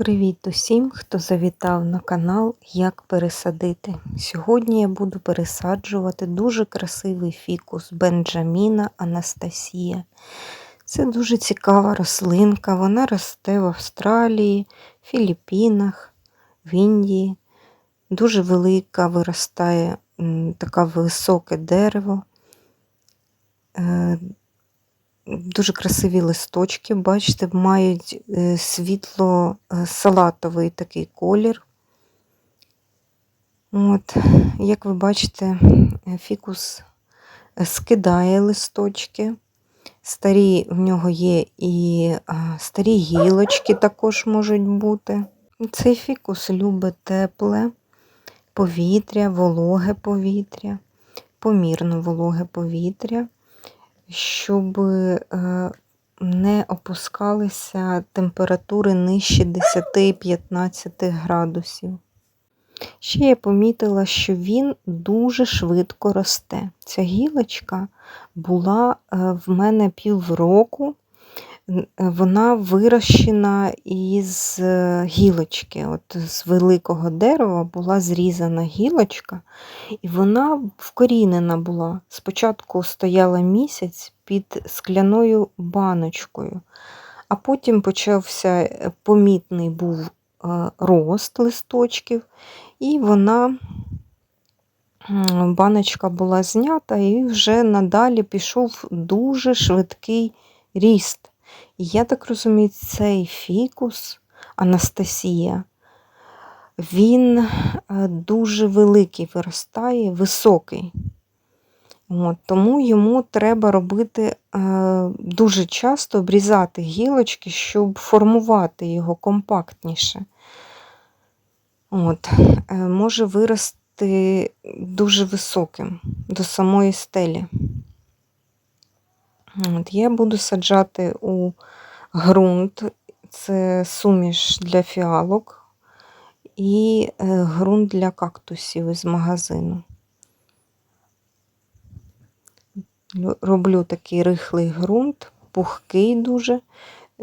Привіт усім, хто завітав на канал Як пересадити. Сьогодні я буду пересаджувати дуже красивий фікус Бенджаміна Анастасія. Це дуже цікава рослинка. Вона росте в Австралії, Філіппінах, в Індії. Дуже велика виростає таке високе дерево. Е, Дуже красиві листочки, бачите, мають е, світло-салатовий такий колір. От, як ви бачите, е, фікус е, скидає листочки. Старі в нього є і старі гілочки також можуть бути. Цей фікус любить тепле повітря, вологе повітря, помірно вологе повітря щоб е, не опускалися температури нижче 10-15 градусів. Ще я помітила, що він дуже швидко росте. Ця гілочка була е, в мене півроку, вона вирощена із е, гілочки. От З великого дерева була зрізана гілочка, і вона вкорінена була. Спочатку стояла місяць під скляною баночкою, а потім почався е, помітний був е, рост листочків, і вона. Баночка була знята, і вже надалі пішов дуже швидкий ріст. Я так розумію, цей фікус Анастасія, він е, дуже великий виростає, високий. От, Тому йому треба робити е, дуже часто обрізати гілочки, щоб формувати його компактніше. От, е, Може вирости дуже високим до самої стелі. От, Я буду саджати у ґрунт, це суміш для фіалок і е, ґрунт для кактусів із магазину. Роблю такий рихлий ґрунт, пухкий дуже,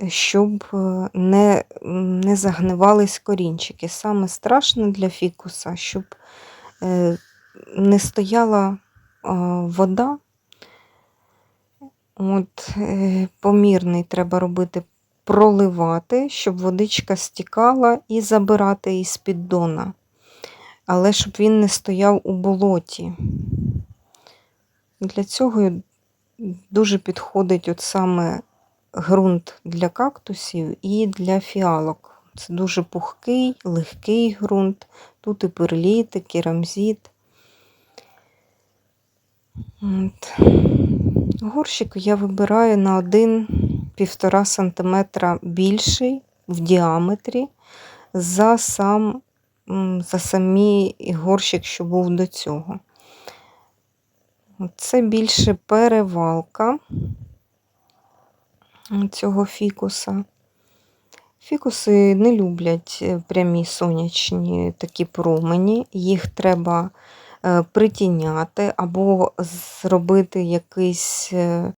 щоб е, не не загнивались корінчики. Саме страшне для фікуса, щоб е, не стояла вода От, е, Помірний треба робити проливати, щоб водичка стікала і забирати із піддона. Але щоб він не стояв у болоті. Для цього дуже підходить от саме ґрунт для кактусів і для фіалок. Це дуже пухкий, легкий ґрунт. Тут і перліт, і керамзит. От. Горщик я вибираю на 1-1,5 см більший в діаметрі за сам, за самий горщик, що був до цього. Це більше перевалка цього фікуса. Фікуси не люблять прямі сонячні такі промені, їх треба притіняти або зробити якийсь е,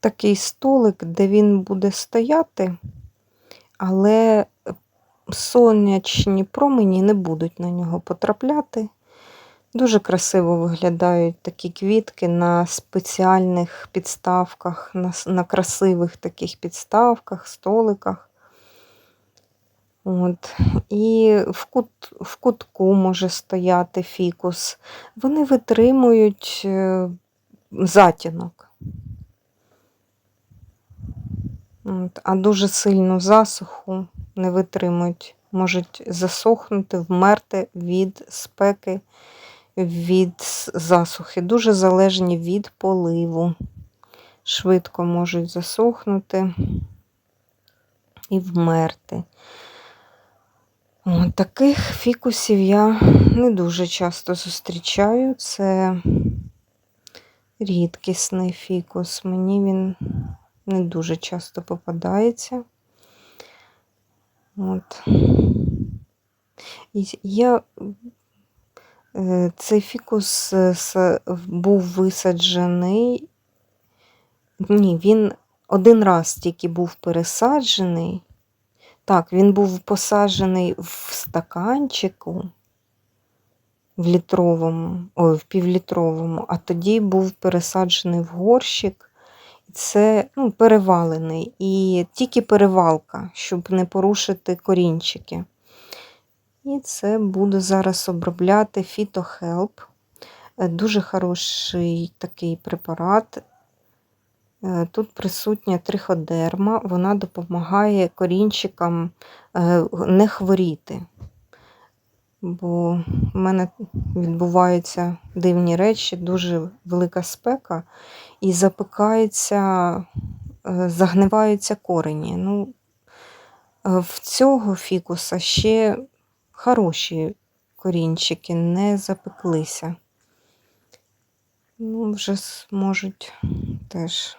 такий столик, де він буде стояти, але сонячні промені не будуть на нього потрапляти. Дуже красиво виглядають такі квітки на спеціальних підставках, на, на красивих таких підставках, столиках. От. І в кут, в кутку може стояти фікус. Вони витримують е, затінок. От. А дуже сильну засуху не витримують, можуть засохнути, вмерти від спеки, від засухи. Дуже залежні від поливу. Швидко можуть засохнути і вмерти. Таких фікусів я не дуже часто зустрічаю. Це рідкісний фікус. Мені він не дуже часто попадається. От. Я е, цей фікус був висаджений. Ні, він один раз тільки був пересаджений. Так, він був посаджений в стаканчику в літровому, ой, в півлітровому, а тоді був пересаджений в горщик. Це ну, перевалений. І тільки перевалка, щоб не порушити корінчики. І це буду зараз обробляти. Е, Дуже хороший такий препарат. Е, Тут присутня триходерма, вона допомагає корінчикам е, не хворіти. Бо в мене відбуваються дивні речі, дуже велика спека, і запикається, е, загниваються корені. Ну, в цього фікуса ще хороші корінчики не запеклися. Ну, вже можуть теж.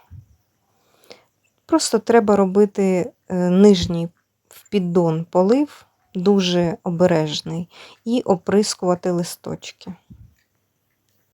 Просто треба робити е, нижній в піддон полив, дуже обережний, і оприскувати листочки.